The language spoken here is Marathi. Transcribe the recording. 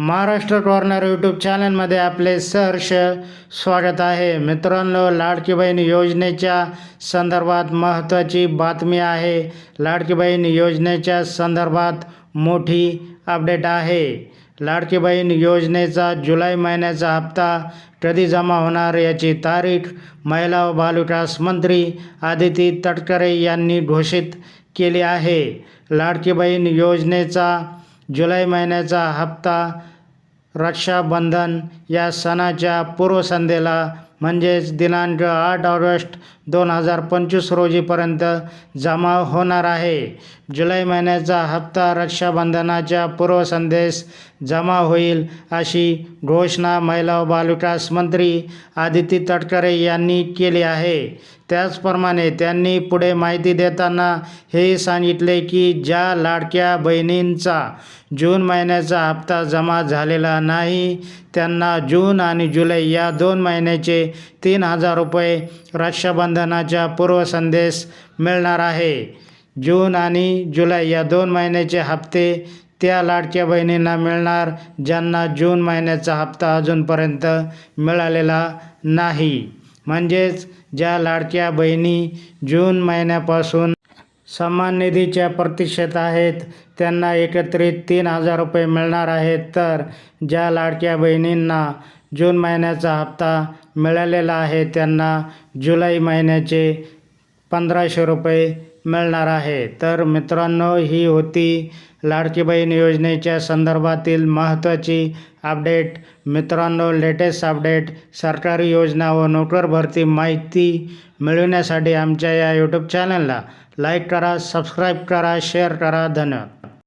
महाराष्ट्र कॉर्नर यूट्यूब चॅनलमध्ये आपले सहर्ष स्वागत आहे. मित्रांनो लाडकी बहीण योजनेच्या संदर्भात महत्त्वाची बातमी आहे. लाडकी बहीण योजनेच्या संदर्भात मोठी अपडेट आहे. लाडकी बहीण योजनेचा जुलै महिन्याचा हप्ता कधी जमा होणार याची तारीख महिला व बालविकास मंत्री आदिती तटकरे यांनी घोषित केली आहे. लाडकी बहीण योजनेचा जुलै महिन्याचा हप्ता रक्षाबंधन या सणाच्या पूर्वसंध्येला म्हणजेच दिनांक आठ ऑगस्ट दोन हजार पंचवीस रोजीपर्यंत जमा होणार आहे. जुलै महिन्याचा हप्ता रक्षाबंधनाच्या पूर्वसंध्येस जमा होईल अशी घोषणा महिला व बालविकास मंत्री आदिती तटकरे यांनी केली आहे. त्याचप्रमाणे त्यांनी पुढे माहिती देताना हे सांगितले की ज्या लाडक्या बहिणींचा जून महिन्याचा हप्ता जमा झालेला नाही त्यांना जून आणि जुलै या दोन महिन्याचे तीन हजार रुपये रक्षाबंधनाच्या पूर्वसंदेश मिळणार आहे. जून आणि जुलै या दोन महिन्याचे हप्ते त्या लाडक्या बहिणींना मिळणार ज्यांना जून महिन्याचा हप्ता अजूनपर्यंत मिळालेला नाही. म्हणजेच ज्या लाडक्या बहिणी जून महिन्यापासून सन्मान निधीच्या प्रतीक्षेत आहेत त्यांना एकत्रित तीन हजार रुपये मिळणार आहेत. तर ज्या लाडक्या बहिणींना जून महिन्याचा हप्ता मिळालेला आहे त्यांना जुलै महिन्याचे पंधराशे रुपये मिळणार आहे. तर मित्रांनो ही होती लाडकी बहीण योजनेच्या संदर्भातील महत्त्वाची अपडेट. मित्रांनो लेटेस्ट अपडेट सरकारी योजना व नोकर भरती माहिती मिळविण्यासाठी आमच्या या यूट्यूब चॅनलला लाईक करा सबस्क्राईब करा शेअर करा. धन्यवाद.